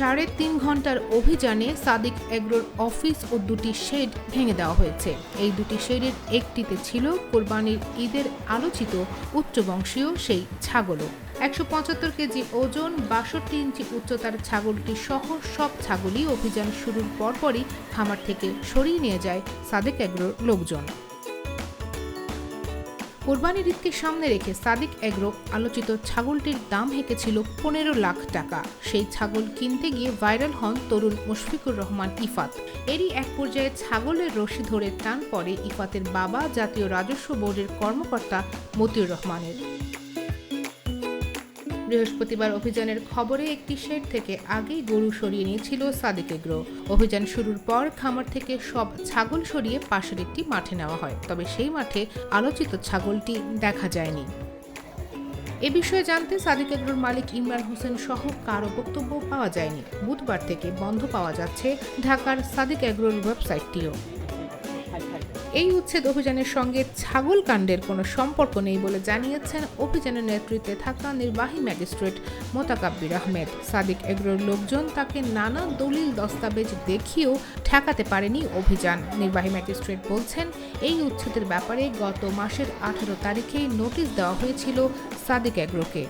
সাড়ে তিন ঘণ্টার অভিযানে সাদিক এগ্রোর অফিস ও দুটি শেড ভেঙে দেওয়া হয়েছে। এই দুটি শেডের একটিতে ছিল কোরবানির ঈদের আলোচিত উচ্চবংশীয় সেই ছাগলও। একশো পঁচাত্তর কেজি ওজন, বাষট্টি ইঞ্চি উচ্চতার ছাগলটি সহ সব ছাগলই অভিযান শুরুর পরপরই খামার থেকে সরিয়ে নিয়ে যায় সাদেক এগ্রোর লোকজন। কোরবানির ঈদকে সামনে রেখে সাদিক এগ্রো আলোচিত ছাগলটির দাম হেঁকেছিল পনেরো লাখ টাকা। সেই ছাগল কিনতে গিয়ে ভাইরাল হন তরুণ মুশফিকুর রহমান ইফাত। এরই এক পর্যায়ে ছাগলের রশি ধরে টান পড়ে ইফাতের বাবা জাতীয় রাজস্ব বোর্ডের কর্মকর্তা মতিউর রহমানের। বৃহস্পতিবার অভিযানের খবরে একটি শেড থেকে আগেই গরু সরিয়ে নিয়েছিল সাদিক এগ্রো। অভিযান শুরুর পর খামার থেকে সব ছাগল সরিয়ে পাশের একটি মাঠে নেওয়া হয়, তবে সেই মাঠে আলোচিত ছাগলটি দেখা যায়নি। এ বিষয়ে জানতে সাদিক এগ্রোর মালিক ইমরান হোসেন সহ কারও বক্তব্য পাওয়া যায়নি। বুধবার থেকে বন্ধ পাওয়া যাচ্ছে ঢাকার সাদিক এগ্রোর ওয়েবসাইটটিও। এই উচ্ছেদ অভিযানের সঙ্গে ছাগল কাণ্ডের কোনো সম্পর্ক নেই বলে জানিয়েছেন অভিযানের নেতৃত্বে থাকা নির্বাহী ম্যাজিস্ট্রেট মোতাকাব্বির আহমেদ। সাদিক এগ্রোর লোকজন তাকে নানা দলিল দস্তাবেজ দেখিয়েও ঠেকাতে পারেনি অভিযান। নির্বাহী ম্যাজিস্ট্রেট বলছেন, এই উচ্ছেদের ব্যাপারে গত মাসের আঠারো তারিখেই নোটিশ দেওয়া হয়েছিল সাদিক এগ্রোকে।